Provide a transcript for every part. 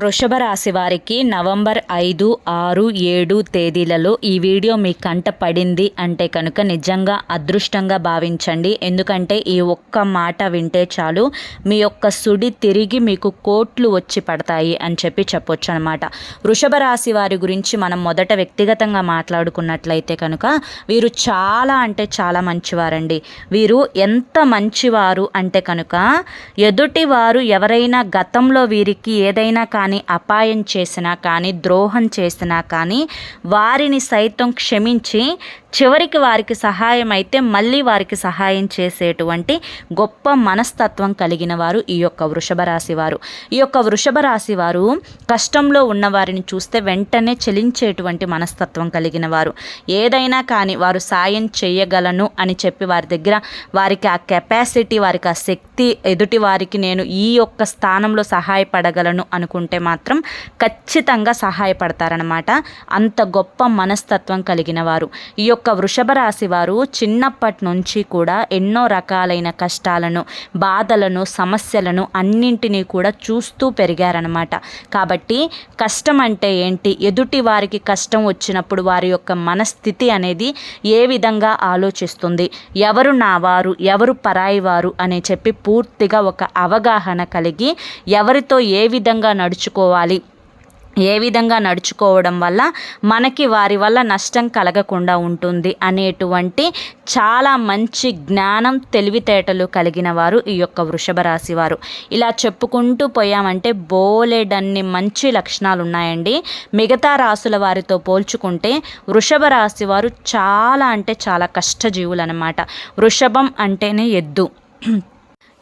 వృషభ రాశి వారికి నవంబర్ ఐదు ఆరు ఏడు తేదీలలో ఈ వీడియో మీ కంట పడింది అంటే కనుక నిజంగా అదృష్టంగా భావించండి. ఎందుకంటే ఈ ఒక్క మాట వింటే చాలు మీ యొక్క సుడి తిరిగి మీకు కోట్లు వచ్చి పడతాయి అని చెప్పి చెప్పొచ్చు అనమాట వృషభ రాశి వారి గురించి మనం మొదట వ్యక్తిగతంగా మాట్లాడుకున్నట్లయితే కనుక వీరు చాలా అంటే చాలా మంచివారండి. వీరు ఎంత మంచివారు అంటే కనుక ఎదుటి వారు ఎవరైనా గతంలో వీరికి ఏదైనా కానీ అపాయం చేసినా కానీ ద్రోహం చేసినా కానీ వారిని సైతం క్షమించి చివరికి వారికి సహాయం అయితే మళ్ళీ వారికి సహాయం చేసేటువంటి గొప్ప మనస్తత్వం కలిగిన వారు ఈ యొక్క వృషభ రాశి వారు. ఈ యొక్క వృషభ రాశి వారు కష్టంలో ఉన్న వారిని చూస్తే వెంటనే చెలించేటువంటి మనస్తత్వం కలిగిన వారు. ఏదైనా కానీ వారు సాయం చేయగలను అని చెప్పి వారి దగ్గర వారికి ఆ కెపాసిటీ వారికి ఆ శక్తి ఎదుటి వారికి నేను ఈ యొక్క స్థానంలో సహాయపడగలను అనుకుంటే మాత్రం ఖచ్చితంగా సహాయపడతారనమాట అంత గొప్ప మనస్తత్వం కలిగిన వారు. ఈ యొక్క వృషభ రాశి వారు చిన్నప్పటి నుంచి కూడా ఎన్నో రకాలైన కష్టాలను బాధలను సమస్యలను అన్నింటినీ కూడా చూస్తూ పెరిగారనమాట కాబట్టి కష్టం అంటే ఏంటి? ఎదుటి వారికి కష్టం వచ్చినప్పుడు వారి యొక్క మనస్థితి అనేది ఏ విధంగా ఆలోచిస్తుంది? ఎవరు నా వారు? ఎవరు పరాయి వారు? అని చెప్పి పూర్తిగా ఒక అవగాహన కలిగి ఎవరితో ఏ విధంగా నడుచుకోవాలి? ఏ విధంగా నడుచుకోవడం వల్ల మనకి వారి వల్ల నష్టం కలగకుండా ఉంటుంది అనేటువంటి చాలా మంచి జ్ఞానం తెలివితేటలు కలిగిన వారు ఈ యొక్క వృషభ రాశి వారు. ఇలా చెప్పుకుంటూ పోయామంటే బోలెడన్ని మంచి లక్షణాలు ఉన్నాయండి. మిగతా రాసుల వారితో పోల్చుకుంటే వృషభ రాశి వారు చాలా అంటే చాలా కష్టజీవులు అనమాట వృషభం అంటేనే ఎద్దు.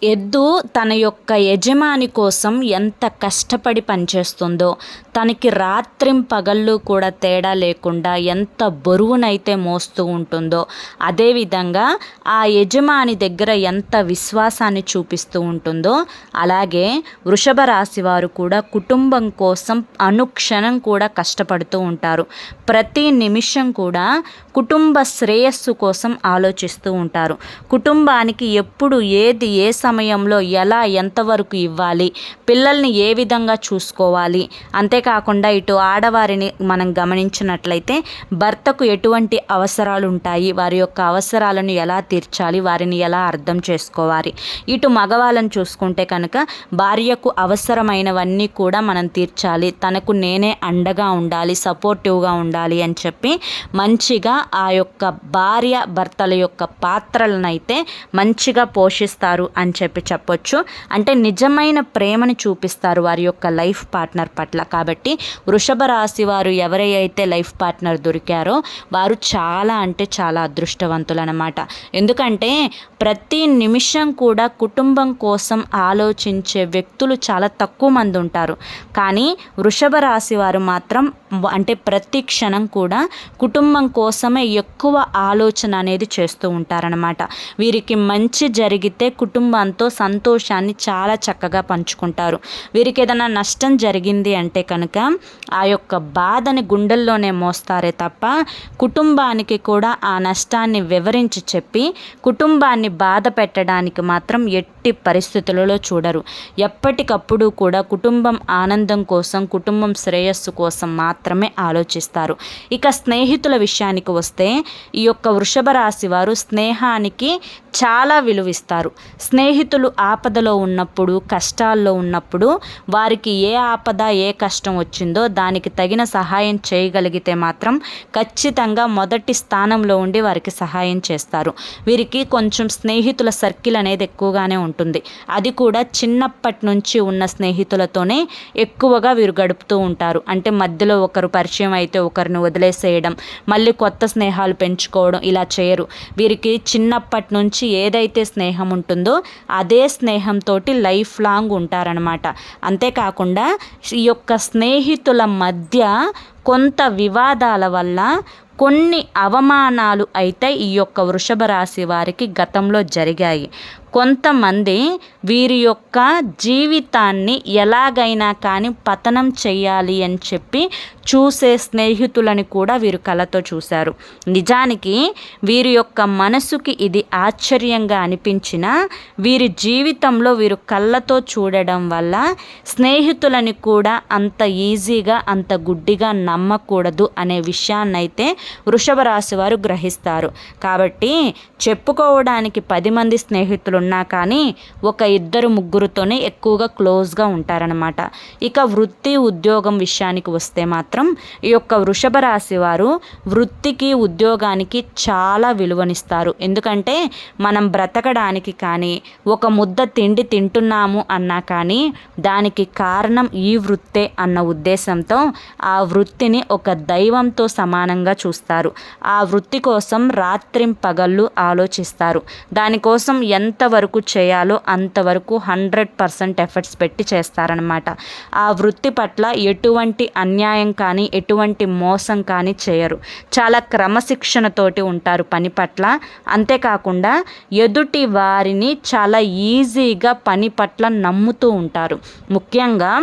ఎద్దు తన యొక్క యజమాని కోసం ఎంత కష్టపడి పనిచేస్తుందో తనకి రాత్రిం పగళ్ళు కూడా తేడా లేకుండా ఎంత బరువునైతే మోస్తూ ఉంటుందో అదేవిధంగా ఆ యజమాని దగ్గర ఎంత విశ్వాసాన్ని చూపిస్తూ ఉంటుందో అలాగే వృషభ రాశి వారు కూడా కుటుంబం కోసం అనుక్షణం కూడా కష్టపడుతూ ఉంటారు. ప్రతి నిమిషం కూడా కుటుంబ శ్రేయస్సు కోసం ఆలోచిస్తూ ఉంటారు. కుటుంబానికి ఎప్పుడు ఏది ఏ సమయంలో ఎలా ఎంతవరకు ఇవ్వాలి పిల్లల్ని ఏ విధంగా చూసుకోవాలి అంతే అంతేకాకుండా ఇటు ఆడవారిని మనం గమనించినట్లయితే భర్తకు ఎటువంటి అవసరాలు ఉంటాయి వారి యొక్క అవసరాలను ఎలా తీర్చాలి? వారిని ఎలా అర్థం చేసుకోవాలి? ఇటు మగవాళ్ళని చూసుకుంటే కనుక భార్యకు అవసరమైనవన్నీ కూడా మనం తీర్చాలి. తనకు నేనే అండగా ఉండాలి సపోర్టివ్గా ఉండాలి అని చెప్పి మంచిగా ఆ యొక్క భార్య భర్తల యొక్క పాత్రలను అయితే మంచిగా పోషిస్తారు అని చెప్పి చెప్పొచ్చు. అంటే నిజమైన ప్రేమను చూపిస్తారు వారి యొక్క లైఫ్ పార్ట్నర్ పట్ల. కాబట్టి కాబట్టి వృషభ రాశి వారు ఎవరైతే లైఫ్ పార్ట్నర్ దొరికారో వారు చాలా అంటే చాలా అదృష్టవంతులు అనమాట ఎందుకంటే ప్రతి నిమిషం కూడా కుటుంబం కోసం ఆలోచించే వ్యక్తులు చాలా తక్కువ మంది ఉంటారు. కానీ వృషభ రాశి వారు మాత్రం అంటే ప్రతి క్షణం కూడా కుటుంబం కోసమే ఎక్కువ ఆలోచన అనేది చేస్తూ ఉంటారనమాట వీరికి మంచి జరిగితే కుటుంబంతో సంతోషాన్ని చాలా చక్కగా పంచుకుంటారు. వీరికి ఏదైనా నష్టం జరిగింది అంటే కనుక ఆ యొక్క బాధని గుండెల్లోనే మోస్తారే తప్ప కుటుంబానికి కూడా ఆ నష్టాన్ని వివరించి చెప్పి కుటుంబాన్ని బాధ పెట్టడానికి మాత్రం ఎట్టి పరిస్థితులలో చూడరు. ఎప్పటికప్పుడు కూడా కుటుంబం ఆనందం కోసం కుటుంబం శ్రేయస్సు కోసం మాత్రం మాత్రమే ఆలోచిస్తారు. ఇక స్నేహితుల విషయానికి వస్తే ఈ యొక్క వృషభ రాశి వారు స్నేహానికి చాలా విలువిస్తారు. స్నేహితులు ఆపదలో ఉన్నప్పుడు కష్టాల్లో ఉన్నప్పుడు వారికి ఏ ఆపద ఏ కష్టం వచ్చిందో దానికి తగిన సహాయం చేయగలిగితే మాత్రం ఖచ్చితంగా మొదటి స్థానంలో ఉండి వారికి సహాయం చేస్తారు. వీరికి కొంచెం స్నేహితుల సర్కిల్ అనేది ఎక్కువగానే ఉంటుంది. అది కూడా చిన్నప్పటి నుంచి ఉన్న స్నేహితులతోనే ఎక్కువగా వీరు గడుపుతూ ఉంటారు. అంటే మధ్యలో ఒకరు పరిచయం అయితే ఒకరిని వదిలేసేయడం మళ్ళీ కొత్త స్నేహాలు పెంచుకోవడం ఇలా చేయరు. వీరికి చిన్నప్పటి నుంచి ఏదైతే స్నేహం ఉంటుందో అదే స్నేహంతో లైఫ్ లాంగ్ ఉంటారనమాట అంతేకాకుండా ఈ యొక్క స్నేహితుల మధ్య కొంత వివాదాల వల్ల కొన్ని అవమానాలు అయితే ఈ యొక్క వృషభ రాశి వారికి గతంలో జరిగాయి. కొంతమంది వీరి యొక్క జీవితాన్ని ఎలాగైనా కానీ పతనం చేయాలి అని చెప్పి చూసే స్నేహితులని కూడా వీరు కళతో చూశారు. నిజానికి వీరి యొక్క మనసుకి ఇది ఆశ్చర్యంగా అనిపించిన వీరి జీవితంలో వీరు కళ్ళతో చూడడం వల్ల స్నేహితులని కూడా అంత ఈజీగా అంత గుడ్డిగా నమ్మకూడదు అనే విషయాన్నైతే వృషభ రాశి వారు గ్రహిస్తారు. కాబట్టి చెప్పుకోవడానికి పది మంది స్నేహితులు ఉన్నా కానీ ఒక ఇద్దరు ముగ్గురుతోనే ఎక్కువగా క్లోజ్గా ఉంటారనమాట ఇక వృత్తి ఉద్యోగం విషయానికి వస్తే మాత్రం ఈ యొక్క వృషభ రాశి వారు వృత్తికి ఉద్యోగానికి చాలా విలువనిస్తారు. ఎందుకంటే మనం బ్రతకడానికి కానీ ఒక ముద్ద తిండి తింటున్నాము అన్నా కానీ దానికి కారణం ఈ వృత్తే అన్న ఉద్దేశంతో ఆ వృత్తి వృత్తిని ఒక దైవంతో సమానంగా చూస్తారు. ఆ వృత్తి కోసం రాత్రిం పగళ్ళు ఆలోచిస్తారు. దానికోసం ఎంతవరకు చేయాలో అంతవరకు హండ్రెడ్ పర్సెంట్ ఎఫర్ట్స్ పెట్టి చేస్తారనమాట ఆ వృత్తి పట్ల ఎటువంటి అన్యాయం కానీ ఎటువంటి మోసం కానీ చేయరు. చాలా క్రమశిక్షణతోటి ఉంటారు పని పట్ల. అంతేకాకుండా ఎదుటి వారిని చాలా ఈజీగా పని పట్ల నమ్ముతూ ఉంటారు. ముఖ్యంగా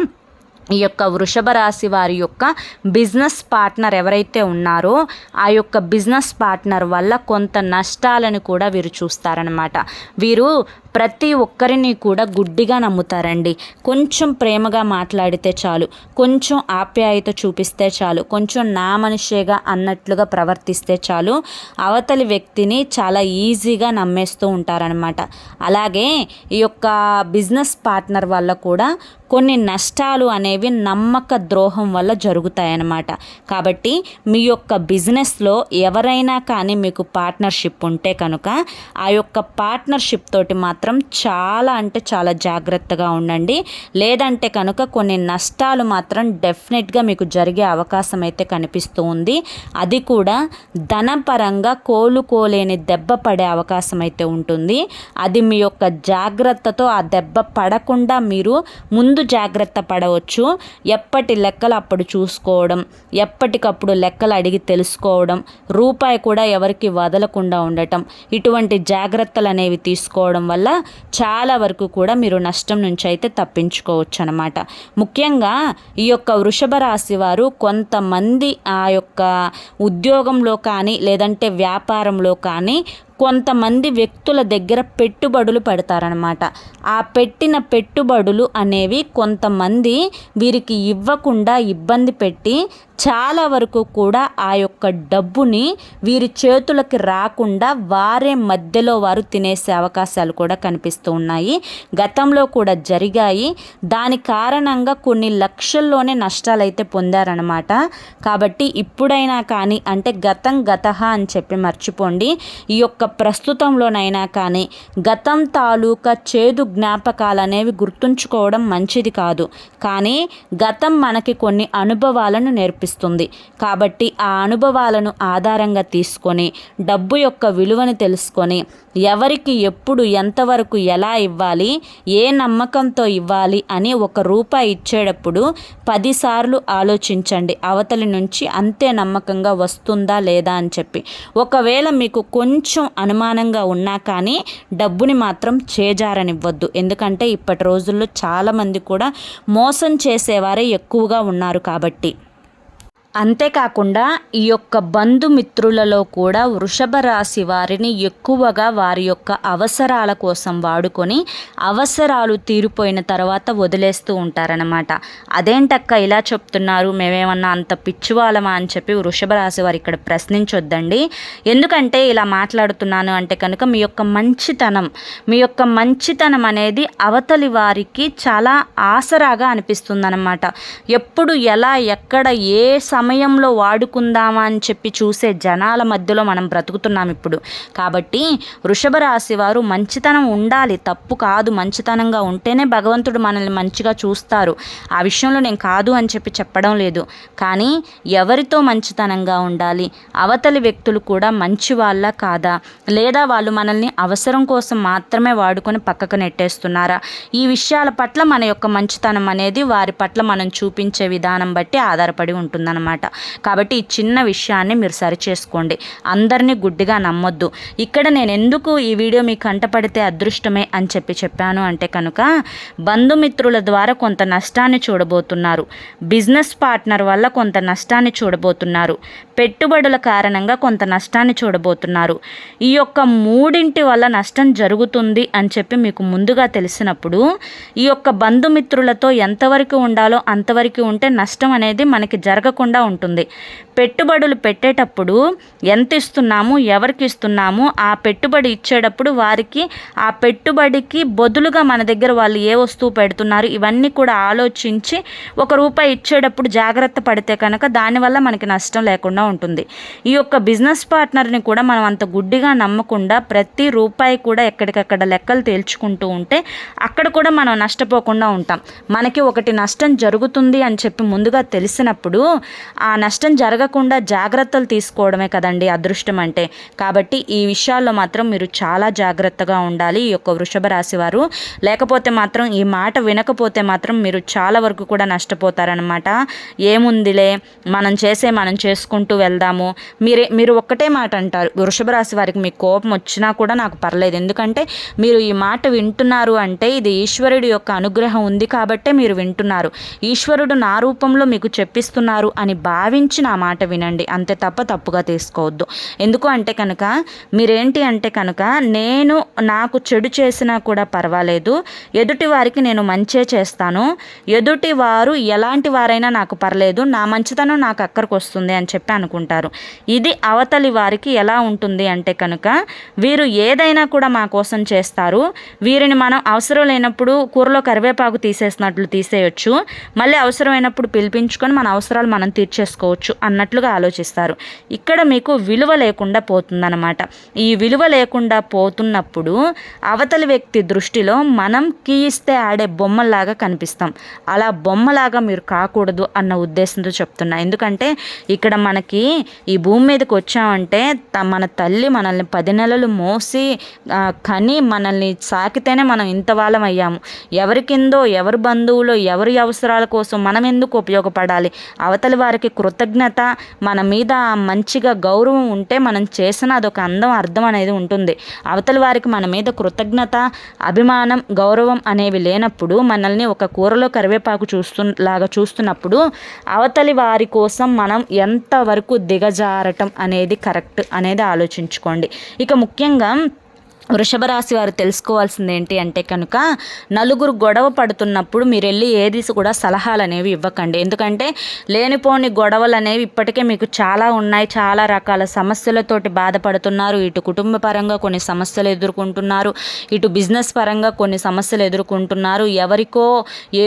ఈ యొక్క వృషభ రాశి వారి యొక్క బిజినెస్ పార్ట్నర్ ఎవరైతే ఉన్నారో ఆ యొక్క బిజినెస్ పార్ట్నర్ వల్ల కొంత నష్టాలను కూడా వీరు చూస్తారనమాట వీరు ప్రతి ఒక్కరిని కూడా గుడ్డిగా నమ్ముతారండి. కొంచెం ప్రేమగా మాట్లాడితే చాలు కొంచెం ఆప్యాయత చూపిస్తే చాలు కొంచెం నా మనిషేగా అన్నట్లుగా ప్రవర్తిస్తే చాలు అవతలి వ్యక్తిని చాలా ఈజీగా నమ్మేస్తూ ఉంటారనమాట అలాగే ఈ యొక్క బిజినెస్ పార్ట్నర్ వల్ల కూడా కొన్ని నష్టాలు అనేవి నమ్మక ద్రోహం వల్ల జరుగుతాయన్నమాట. కాబట్టి మీ యొక్క బిజినెస్లో ఎవరైనా కానీ మీకు పార్ట్నర్షిప్ ఉంటే కనుక ఆ యొక్క పార్ట్నర్షిప్ తోటి మాత్రం చాలా అంటే చాలా జాగ్రత్తగా ఉండండి. లేదంటే కనుక కొన్ని నష్టాలు మాత్రం డెఫినెట్గా మీకు జరిగే అవకాశం అయితే కనిపిస్తూ ఉంది. అది కూడా ధనపరంగా కోలుకోలేని దెబ్బ పడే అవకాశం అయితే ఉంటుంది. అది మీ యొక్క జాగ్రత్తతో ఆ దెబ్బ పడకుండా మీరు ముందు జాగ్రత్త పడవచ్చు. ఎప్పటి లెక్కలు అప్పుడు చూసుకోవడం ఎప్పటికప్పుడు లెక్కలు అడిగి తెలుసుకోవడం రూపాయి కూడా ఎవరికి వదలకుండా ఉండటం ఇటువంటి జాగ్రత్తలు అనేవి తీసుకోవడం వల్ల చాలా వరకు కూడా మీరు నష్టం నుంచి అయితే తప్పించుకోవచ్చు అనమాట ముఖ్యంగా ఈ యొక్క వృషభ రాశి వారు కొంతమంది ఆ యొక్క ఉద్యోగంలో కానీ లేదంటే వ్యాపారంలో కానీ కొంతమంది వ్యక్తుల దగ్గర పెట్టుబడులు పెడతారనమాట ఆ పెట్టిన పెట్టుబడులు అనేవి కొంతమంది వీరికి ఇవ్వకుండా ఇబ్బంది పెట్టి చాలా వరకు కూడా ఆ యొక్క డబ్బుని వీరి చేతులకి రాకుండా వారే మధ్యలో వారు తినేసే అవకాశాలు కూడా కనిపిస్తూ ఉన్నాయి. గతంలో కూడా జరిగాయి. దాని కారణంగా కొన్ని లక్షల్లోనే నష్టాలు అయితే పొందారనమాట కాబట్టి ఇప్పుడైనా కానీ అంటే గతం గతహ అని చెప్పి మర్చిపోండి. ఈ యొక్క ప్రస్తుతంలోనైనా కానీ గతం తాలూకా చేదు జ్ఞాపకాలు అనేవి గుర్తుంచుకోవడం మంచిది కాదు. కానీ గతం మనకి కొన్ని అనుభవాలను నేర్పిస్తుంది. కాబట్టి ఆ అనుభవాలను ఆధారంగా తీసుకొని డబ్బు యొక్క విలువను తెలుసుకొని ఎవరికి ఎప్పుడు ఎంతవరకు ఎలా ఇవ్వాలి ఏ నమ్మకంతో ఇవ్వాలి అని ఒక రూపాయి ఇచ్చేటప్పుడు పదిసార్లు ఆలోచించండి. అవతలి నుంచి అంతే నమ్మకంగా వస్తుందా లేదా అని చెప్పి. ఒకవేళ మీకు కొంచెం అనుమానంగా ఉన్నా కానీ డబ్బుని మాత్రం చేజారనివ్వద్దు. ఎందుకంటే ఇప్పటి రోజుల్లో చాలామంది కూడా మోసం చేసేవారే ఎక్కువగా ఉన్నారు కాబట్టి. అంతేకాకుండా ఈ యొక్క బంధుమిత్రులలో కూడా వృషభ రాశి వారిని ఎక్కువగా వారి యొక్క అవసరాల కోసం వాడుకొని అవసరాలు తీరిపోయిన తర్వాత వదిలేస్తూ ఉంటారనమాట అదేంటక్క ఇలా చెప్తున్నారు? మేమేమన్నా అంత పిచ్చివాళ్ళమా అని చెప్పి వృషభ రాశి వారు ఇక్కడ ప్రశ్నించొద్దండి. ఎందుకంటే ఇలా మాట్లాడుతున్నాను అంటే కనుక మీ యొక్క మంచితనం మీ యొక్క మంచితనం అనేది అవతలి వారికి చాలా ఆసరాగా అనిపిస్తుందన్నమాట. ఎప్పుడు ఎలా ఎక్కడ ఏ సమయంలో వాడుకుందామా అని చెప్పి చూసే జనాల మధ్యలో మనం బ్రతుకుతున్నాం ఇప్పుడు. కాబట్టి వృషభ రాశి వారు మంచితనం ఉండాలి. తప్పు కాదు. మంచితనంగా ఉంటేనే భగవంతుడు మనల్ని మంచిగా చూస్తారు. ఆ విషయంలో నేను కాదు అని చెప్పి చెప్పడం లేదు. కానీ ఎవరితో మంచితనంగా ఉండాలి? అవతలి వ్యక్తులు కూడా మంచి వాళ్ళ కాదా? లేదా వాళ్ళు మనల్ని అవసరం కోసం మాత్రమే వాడుకొని పక్కకు నెట్టేస్తున్నారా? ఈ విషయాల పట్ల మన యొక్క మంచితనం అనేది వారి పట్ల మనం చూపించే విధానం బట్టి ఆధారపడి ఉంటుందన్నమాట. అనమాట కాబట్టి ఈ చిన్న విషయాన్ని మీరు సరి చేసుకోండి అందరినీ గుడ్డిగా నమ్మొద్దు. ఇక్కడ నేను ఎందుకు ఈ వీడియో మీకు కంటపడితే అదృష్టమే అని చెప్పి చెప్పాను అంటే కనుక బంధుమిత్రుల ద్వారా కొంత నష్టాన్ని చూడబోతున్నారు. బిజినెస్ పార్ట్నర్ వల్ల కొంత నష్టాన్ని చూడబోతున్నారు. పెట్టుబడుల కారణంగా కొంత నష్టాన్ని చూడబోతున్నారు. ఈ యొక్క మూడింటి వల్ల నష్టం జరుగుతుంది అని చెప్పి మీకు ముందుగా తెలిసినప్పుడు ఈ యొక్క బంధుమిత్రులతో ఎంతవరకు ఉండాలో అంతవరకు ఉంటే నష్టం అనేది మనకి జరగకుండా ఉంటుంది. పెట్టుబడులు పెట్టేటప్పుడు ఎంత ఇస్తున్నాము ఎవరికి ఇస్తున్నాము ఆ పెట్టుబడి ఇచ్చేటప్పుడు వారికి ఆ పెట్టుబడికి బదులుగా మన దగ్గర వాళ్ళు ఏ వస్తువు పెడుతున్నారు ఇవన్నీ కూడా ఆలోచించి ఒక రూపాయి ఇచ్చేటప్పుడు జాగ్రత్త పడితే కనుక దానివల్ల మనకి నష్టం లేకుండా ఉంటుంది. ఈ యొక్క బిజినెస్ పార్ట్నర్ని కూడా మనం అంత గుడ్డిగా నమ్మకుండా ప్రతి రూపాయి కూడా ఎక్కడికక్కడ లెక్కలు తేల్చుకుంటూ ఉంటే అక్కడ కూడా మనం నష్టపోకుండా ఉంటాం. మనకి ఒకటి నష్టం జరుగుతుంది అని చెప్పి ముందుగా తెలిసినప్పుడు ఆ నష్టం జరగకుండా జాగ్రత్తలు తీసుకోవడమే కదండి అదృష్టం అంటే. కాబట్టి ఈ విషయాల్లో మాత్రం మీరు చాలా జాగ్రత్తగా ఉండాలి ఈ యొక్క వృషభ రాశి వారు. లేకపోతే మాత్రం ఈ మాట వినకపోతే మాత్రం మీరు చాలా వరకు కూడా నష్టపోతారనమాట ఏముందిలే మనం చేసే మనం చేసుకుంటూ వెళ్దాము. మీరే మీరు ఒక్కటే మాట అంటారు వృషభ రాశి వారికి మీకు కోపం వచ్చినా కూడా నాకు పర్లేదు. ఎందుకంటే మీరు ఈ మాట వింటున్నారు అంటే ఇది ఈశ్వరుడి యొక్క అనుగ్రహం ఉంది కాబట్టే మీరు వింటున్నారు. ఈశ్వరుడు నా రూపంలో మీకు చెప్పిస్తున్నారు అని భావించి నా మాట వినండి. అంతే తప్ప తప్పుగా తీసుకోవద్దు. ఎందుకు అంటే కనుక మీరేంటి అంటే కనుక నేను నాకు చెడు చేసినా కూడా పర్వాలేదు. ఎదుటి వారికి నేను మంచే చేస్తాను. ఎదుటి వారు ఎలాంటి వారైనా నాకు పర్లేదు. నా మంచితనం నాకు అక్కడికి వస్తుంది అని చెప్పి అనుకుంటారు. ఇది అవతలి వారికి ఎలా ఉంటుంది అంటే కనుక వీరు ఏదైనా కూడా మా కోసం చేస్తారు. వీరిని మనం అవసరం లేనప్పుడు కూరలో కరివేపాకు తీసేసినట్లు తీసేయొచ్చు. మళ్ళీ అవసరమైనప్పుడు పిలిపించుకొని మన అవసరాలు మనం తీర్చు ఇచ్చేసుకోవచ్చు అన్నట్లుగా ఆలోచిస్తారు. ఇక్కడ మీకు విలువ లేకుండా పోతుందన్నమాట. ఈ విలువ లేకుండా పోతున్నప్పుడు అవతలి వ్యక్తి దృష్టిలో మనం కీ ఇస్తే ఆడే బొమ్మలాగా కనిపిస్తాం. అలా బొమ్మలాగా మీరు కాకూడదు అన్న ఉద్దేశంతో చెప్తున్నా. ఎందుకంటే ఇక్కడ మనకి ఈ భూమి మీదకి వచ్చామంటే త- మన తల్లి మనల్ని పది నెలలు మోసి కని మనల్ని సాకితేనే మనం ఇంత వాళ్ళం అయ్యాము. ఎవరి కిందో ఎవరి బంధువులో ఎవరి అవసరాల కోసం మనం ఎందుకు ఉపయోగపడాలి? అవతలి వారికి కృతజ్ఞత మన మీద మంచిగా గౌరవం ఉంటే మనం చేసిన అదొక అందం అర్థం అనేది ఉంటుంది. అవతలి వారికి మన మీద కృతజ్ఞత అభిమానం గౌరవం అనేవి లేనప్పుడు మనల్ని ఒక కూరలో కరివేపాకు చూస్తు లాగా చూస్తున్నప్పుడు అవతలి వారి కోసం మనం ఎంతవరకు దిగజారటం అనేది కరెక్ట్ అనేది ఆలోచించుకోండి. ఇక ముఖ్యంగా వృషభ రాశి వారు తెలుసుకోవాల్సింది ఏంటి అంటే కనుక నలుగురు గొడవ పడుతున్నప్పుడు మీరు వెళ్ళి ఏది కూడా సలహాలు అనేవి ఇవ్వకండి. ఎందుకంటే లేనిపోని గొడవలు అనేవి ఇప్పటికే మీకు చాలా ఉన్నాయి. చాలా రకాల సమస్యలతోటి బాధపడుతున్నారు. ఇటు కుటుంబ పరంగా కొన్ని సమస్యలు ఎదుర్కొంటున్నారు. ఇటు బిజినెస్ పరంగా కొన్ని సమస్యలు ఎదుర్కొంటున్నారు. ఎవరికో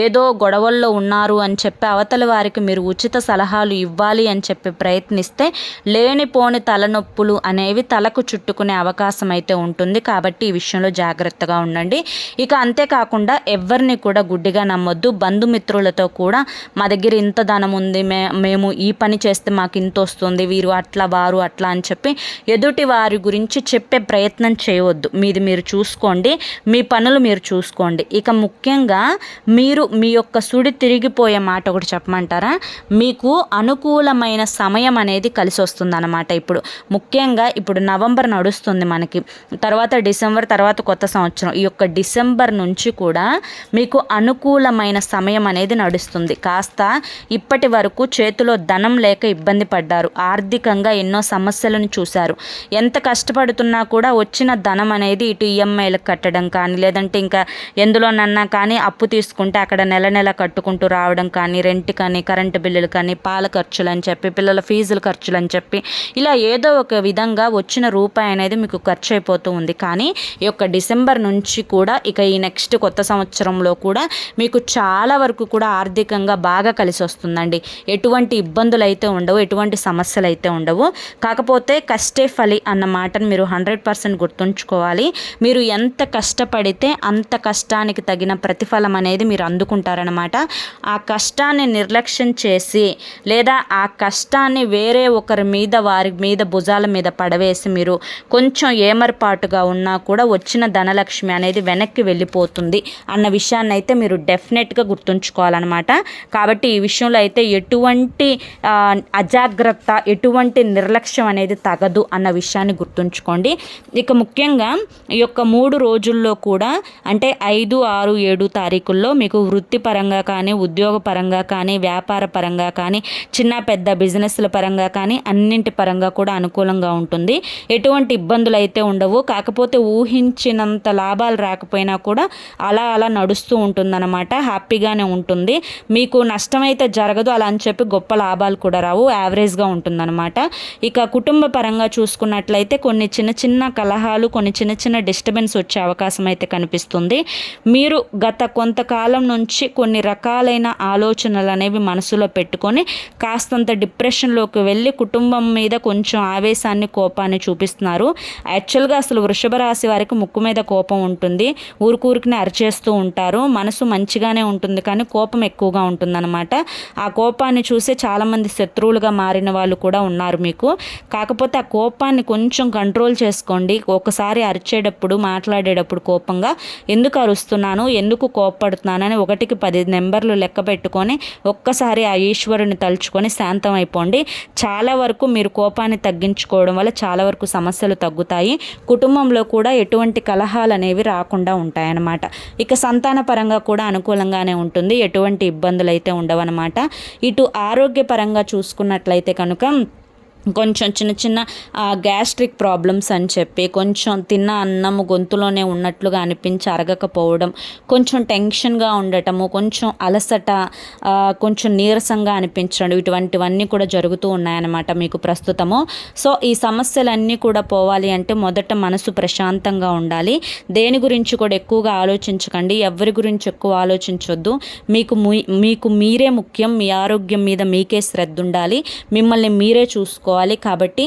ఏదో గొడవల్లో ఉన్నారు అని చెప్పి అవతల వారికి మీరు ఉచిత సలహాలు ఇవ్వాలి అని చెప్పి ప్రయత్నిస్తే లేనిపోని తలనొప్పులు అనేవి తలకు చుట్టుకునే అవకాశం అయితే ఉంటుంది. కాబట్టి ఈ విషయంలో జాగ్రత్తగా ఉండండి. ఇక అంతేకాకుండా ఎవరిని కూడా గుడ్డిగా నమ్మొద్దు. బంధుమిత్రులతో కూడా మా దగ్గర ఇంత ధనం ఉంది మే మేము ఈ పని చేస్తే మాకు ఇంత వస్తుంది వీరు అట్లా వారు అట్లా అని చెప్పి ఎదుటి వారి గురించి చెప్పే ప్రయత్నం చేయవద్దు. మీది మీరు చూసుకోండి మీ పనులు మీరు చూసుకోండి. ఇక ముఖ్యంగా మీరు మీ యొక్క సుడి తిరిగిపోయే మాట ఒకటి చెప్పమంటారా? మీకు అనుకూలమైన సమయం అనేది కలిసి వస్తుంది అన్నమాట ఇప్పుడు ముఖ్యంగా ఇప్పుడు నవంబర్ నడుస్తుంది మనకి. తర్వాత డిసెంబర్ తర్వాత కొత్త సంవత్సరం. ఈ యొక్క డిసెంబర్ నుంచి కూడా మీకు అనుకూలమైన సమయం అనేది నడుస్తుంది. కాస్త ఇప్పటి వరకు చేతిలో ధనం లేక ఇబ్బంది పడ్డారు. ఆర్థికంగా ఎన్నో సమస్యలను చూశారు. ఎంత కష్టపడుతున్నా కూడా వచ్చిన ధనం అనేది ఇటు ఈఎంఐలకు కట్టడం కానీ లేదంటే ఇంకా ఎందులోనన్నా కానీ అప్పు తీసుకుంటే అక్కడ నెల నెల కట్టుకుంటూ రావడం కానీ రెంట్ కానీ కరెంటు బిల్లులు కానీ పాల ఖర్చులు అని చెప్పి పిల్లల ఫీజుల ఖర్చులు అని చెప్పి ఇలా ఏదో ఒక విధంగా వచ్చిన రూపాయి అనేది మీకు ఖర్చు అయిపోతూ ఉంది. కానీ ఈ యొక్క డిసెంబర్ నుంచి కూడా ఇక ఈ నెక్స్ట్ కొత్త సంవత్సరంలో కూడా మీకు చాలా వరకు కూడా ఆర్థికంగా బాగా కలిసి వస్తుందండి. ఎటువంటి ఇబ్బందులు అయితే ఉండవు ఎటువంటి సమస్యలు అయితే ఉండవు. కాకపోతే కష్టే ఫలి అన్న మాటను మీరు హండ్రెడ్ పర్సెంట్ గుర్తుంచుకోవాలి. మీరు ఎంత కష్టపడితే అంత కష్టానికి తగిన ప్రతిఫలం అనేది మీరు అందుకుంటారనమాట ఆ కష్టాన్ని నిర్లక్ష్యం చేసి లేదా ఆ కష్టాన్ని వేరే ఒకరి మీద వారి మీద భుజాల మీద పడవేసి మీరు కొంచెం ఏమరపాటుగా ఉన్నా కూడా వచ్చిన ధనలక్ష్మి అనేది వెనక్కి వెళ్ళిపోతుంది అన్న విషయాన్ని అయితే మీరు డెఫినెట్గా గుర్తుంచుకోవాలన్నమాట. కాబట్టి ఈ విషయంలో అయితే ఎటువంటి అజాగ్రత్త ఎటువంటి నిర్లక్ష్యం అనేది తగదు అన్న విషయాన్ని గుర్తుంచుకోండి. ఇక ముఖ్యంగా ఈ యొక్క మూడు రోజుల్లో కూడా అంటే ఐదు ఆరు ఏడు తారీఖుల్లో మీకు వృత్తిపరంగా కానీ ఉద్యోగ పరంగా కానీ వ్యాపార పరంగా కానీ చిన్న పెద్ద బిజినెస్ల పరంగా కానీ అన్నింటి పరంగా కూడా అనుకూలంగా ఉంటుంది. ఎటువంటి ఇబ్బందులు అయితే ఉండవు. కాకపోతే ఊహించినంత లాభాలు రాకపోయినా కూడా అలా అలా నడుస్తూ ఉంటుందన్నమాట. హ్యాపీగానే ఉంటుంది. మీకు నష్టమైతే జరగదు. అలా అని చెప్పి గొప్ప లాభాలు కూడా రావు. యావరేజ్గా ఉంటుందన్నమాట. ఇక కుటుంబ పరంగా చూసుకున్నట్లయితే కొన్ని చిన్న చిన్న కలహాలు కొన్ని చిన్న చిన్న డిస్టర్బెన్స్ వచ్చే అవకాశం అయితే కనిపిస్తుంది. మీరు గత కొంతకాలం నుంచి కొన్ని రకాలైన ఆలోచనలు అనేవి మనసులో పెట్టుకొని కాస్తంత డిప్రెషన్లోకి వెళ్ళి కుటుంబం మీద కొంచెం ఆవేశాన్ని కోపాన్ని చూపిస్తున్నారు. యాక్చువల్గా అసలు వృషభ రాశి వారికి ముక్కు మీద కోపం ఉంటుంది. ఊరికూరికినే అరిచేస్తూ ఉంటారు. మనసు మంచిగానే ఉంటుంది కానీ కోపం ఎక్కువగా ఉంటుందన్నమాట. ఆ కోపాన్ని చూసే చాలామంది శత్రువులుగా మారిన వాళ్ళు కూడా ఉన్నారు మీకు. కాకపోతే ఆ కోపాన్ని కొంచెం కంట్రోల్ చేసుకోండి. ఒకసారి అరిచేటప్పుడు మాట్లాడేటప్పుడు కోపంగా ఎందుకు అరుస్తున్నాను ఎందుకు కోపడుతున్నానని ఒకటికి పది నెంబర్లు లెక్క పెట్టుకొని ఒక్కసారి ఆ ఈశ్వరుని తలుచుకొని శాంతం అయిపోండి చాలా వరకు మీరు కోపాన్ని తగ్గించుకోవడం వల్ల చాలా వరకు సమస్యలు తగ్గుతాయి. కుటుంబంలో కూడా ఎటువంటి కలహాలు అనేవి రాకుండా ఉంటాయన్నమాట. ఇక సంతాన పరంగా కూడా అనుకూలంగానే ఉంటుంది. ఎటువంటి ఇబ్బందులు అయితే ఉండవన్నమాట. ఇటు ఆరోగ్యపరంగా చూసుకున్నట్లయితే కనుక కొంచెం చిన్న చిన్న గ్యాస్ట్రిక్ ప్రాబ్లమ్స్ అని చెప్పి కొంచెం తిన్న అన్నము గొంతులోనే ఉన్నట్లుగా అనిపించి అరగకపోవడం కొంచెం టెన్షన్గా ఉండటము కొంచెం అలసట కొంచెం నీరసంగా అనిపించడం ఇటువంటివన్నీ కూడా జరుగుతూ ఉన్నాయన్నమాట మీకు ప్రస్తుతము. సో ఈ సమస్యలన్నీ కూడా పోవాలి అంటే మొదట మనసు ప్రశాంతంగా ఉండాలి. దేని గురించి కూడా ఎక్కువగా ఆలోచించకండి. ఎవరి గురించి ఎక్కువ ఆలోచించొద్దు. మీకు మీ- మీకు మీరే ముఖ్యం. మీ ఆరోగ్యం మీద మీకే శ్రద్ధ ఉండాలి. మిమ్మల్ని మీరే చూసుకోవాలి. కాబట్టి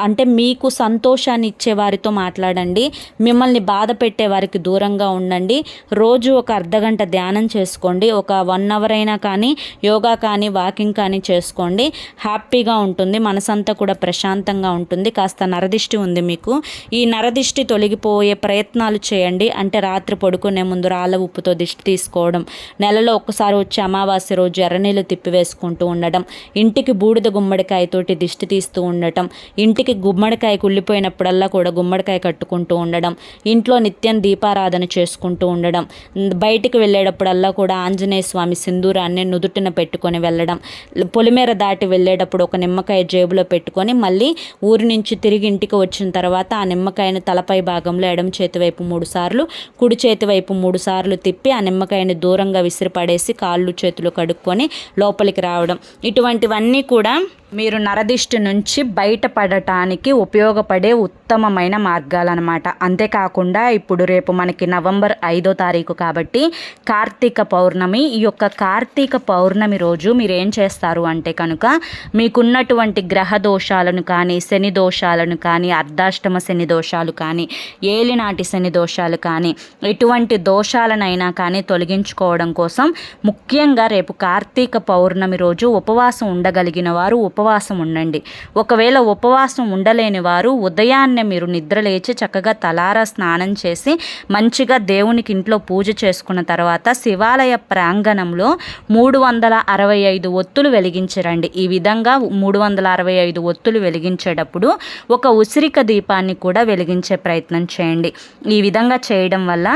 అంటే మీకు సంతోషాన్ని ఇచ్చే వారితో మాట్లాడండి మిమ్మల్ని బాధ పెట్టే వారికి దూరంగా ఉండండి రోజు ఒక అర్ధగంట ధ్యానం చేసుకోండి ఒక వన్ అవర్ అయినా కానీ యోగా కానీ వాకింగ్ కానీ చేసుకోండి హ్యాపీగా ఉంటుంది మనసంతా కూడా ప్రశాంతంగా ఉంటుంది కాస్త నరదిష్టి ఉంది మీకు. ఈ నరదిష్టి తొలగిపోయే ప్రయత్నాలు చేయండి అంటే రాత్రి పడుకునే ముందు రాళ్ళ ఉప్పుతో దిష్టి తీసుకోవడం నెలలో ఒక్కసారి వచ్చే అమావాస్య రోజు ఎర్రనీళ్ళు తిప్పివేసుకుంటూ ఉండడం ఇంటికి బూడిద గుమ్మడికాయతోటి దిష్టి తీస్తూ ఉండటం. ఇంటికి గుమ్మడికాయ కుళ్ళిపోయినప్పుడల్లా కూడా గుమ్మడికాయ కట్టుకుంటూ ఉండడం. ఇంట్లో నిత్యం దీపారాధన చేసుకుంటూ ఉండడం. బయటికి వెళ్ళేటప్పుడల్లా కూడా ఆంజనేయ స్వామి సింధూరాన్ని నుదుటిన పెట్టుకొని వెళ్ళడం. పొలిమేర దాటి వెళ్ళేటప్పుడు ఒక నిమ్మకాయ జేబులో పెట్టుకొని మళ్ళీ ఊరి నుంచి తిరిగి ఇంటికి వచ్చిన తర్వాత ఆ నిమ్మకాయని తలపై భాగంలో ఎడమ చేతి వైపు మూడు సార్లు కుడి చేతి వైపు మూడు సార్లు తిప్పి ఆ నిమ్మకాయని దూరంగా విసిరిపడేసి కాళ్ళు చేతులు కడుక్కొని లోపలికి రావడం. ఇటువంటివన్నీ కూడా మీరు నరదిష్టి నుంచి బయటపడటానికి ఉపయోగపడే ఉత్తమమైన మార్గాలన్నమాట. అంతేకాకుండా ఇప్పుడు రేపు మనకి నవంబర్ ఐదో తారీఖు కాబట్టి కార్తీక పౌర్ణమి. ఈ యొక్క కార్తీక పౌర్ణమి రోజు మీరు ఏం చేస్తారు అంటే కనుక మీకున్నటువంటి గ్రహ దోషాలను కానీ శని దోషాలను కానీ అర్ధాష్టమ శని దోషాలు కానీ ఏలినాటి శని దోషాలు కానీ ఎటువంటి దోషాలనైనా కానీ తొలగించుకోవడం కోసం ముఖ్యంగా రేపు కార్తీక పౌర్ణమి రోజు ఉపవాసం ఉండగలిగిన వారు ఉపవాసం ఉండండి. ఒకవేళ ఉపవాసం ఉండలేని వారు ఉదయాన్నే మీరు నిద్రలేచి చక్కగా తలారా స్నానం చేసి మంచిగా దేవునికి ఇంట్లో పూజ చేసుకున్న తర్వాత శివాలయ ప్రాంగణంలో మూడు వందల అరవై ఐదు ఒత్తులు వెలిగించరండి. ఈ విధంగా మూడు వందల అరవై ఐదు ఒత్తులు వెలిగించేటప్పుడు ఒక ఉసిరిక దీపాన్ని కూడా వెలిగించే ప్రయత్నం చేయండి. ఈ విధంగా చేయడం వల్ల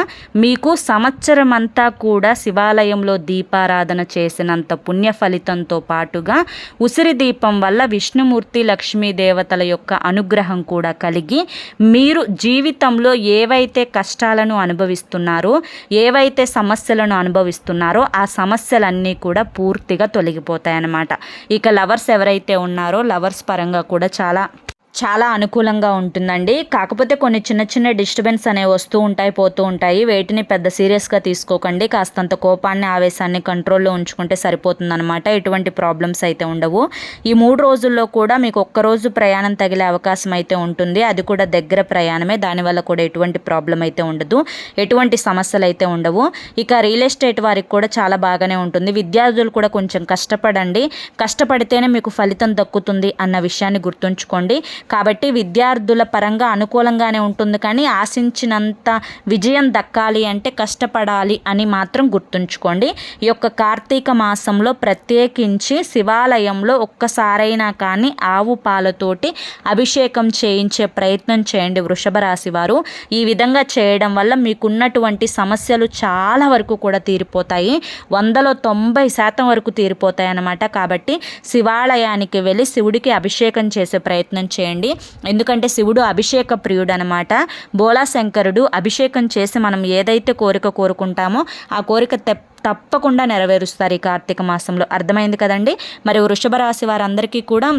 మీకు సంవత్సరం అంతా కూడా శివాలయంలో దీపారాధన చేసినంత పుణ్య ఫలితంతో పాటుగా ఉసిరి దీపం వల్ల విష్ణుమూర్తి లక్ష్మీ దేవతల యొక్క అనుగ్రహం కూడా కలిగి మీరు జీవితంలో ఏవైతే కష్టాలను అనుభవిస్తున్నారో ఏవైతే సమస్యలను అనుభవిస్తున్నారో ఆ సమస్యలన్నీ కూడా పూర్తిగా తొలగిపోతాయన్నమాట. ఇక లవర్స్ ఎవరైతే ఉన్నారో లవర్స్ పరంగా కూడా చాలా చాలా అనుకూలంగా ఉంటుందండి. కాకపోతే కొన్ని చిన్న చిన్న డిస్టర్బెన్స్ అనేవి వస్తూ ఉంటాయి పోతూ ఉంటాయి. వేటిని పెద్ద సీరియస్గా తీసుకోకండి. కాస్తంత కోపాన్ని ఆవేశాన్ని కంట్రోల్లో ఉంచుకుంటే సరిపోతుందన్నమాట. ఎటువంటి ప్రాబ్లమ్స్ అయితే ఉండవు. ఈ మూడు రోజుల్లో కూడా మీకు ఒక్కరోజు ప్రయాణం తగిలే అవకాశం అయితే ఉంటుంది. అది కూడా దగ్గర ప్రయాణమే. దానివల్ల కూడా ఎటువంటి ప్రాబ్లం అయితే ఉండదు. ఎటువంటి సమస్యలు అయితే ఉండవు. ఇక రియల్ ఎస్టేట్ వారికి కూడా చాలా బాగానే ఉంటుంది. విద్యార్థులు కూడా కొంచెం కష్టపడండి. కష్టపడితేనే మీకు ఫలితం దక్కుతుంది అన్న విషయాన్ని గుర్తుంచుకోండి. కాబట్టి విద్యార్థుల పరంగా అనుకూలంగానే ఉంటుంది కానీ ఆశించినంత విజయం దక్కాలి అంటే కష్టపడాలి అని మాత్రం గుర్తుంచుకోండి. ఈ యొక్క కార్తీక మాసంలో ప్రత్యేకించి శివాలయంలో ఒక్కసారైనా కానీ ఆవు పాలతోటి అభిషేకం చేయించే ప్రయత్నం చేయండి వృషభ రాశి వారు. ఈ విధంగా చేయడం వల్ల మీకున్నటువంటి సమస్యలు చాలా వరకు కూడా తీరిపోతాయి. వందలో తొంభై శాతం వరకు తీరిపోతాయి అన్నమాట కాబట్టి శివాలయానికి వెళ్ళి శివుడికి అభిషేకం చేసే ప్రయత్నం చేయండి. ఎందుకంటే శివుడు అభిషేక ప్రియుడు అనమాట బోలా శంకరుడు అభిషేకం చేసి మనం ఏదైతే కోరిక కోరుకుంటామో ఆ కోరిక తెప్ప తప్పకుండా నెరవేరుస్తారు ఈ కార్తీక మాసంలో. అర్థమైంది కదండి? మరి వృషభ రాశి వారందరికీ కూడా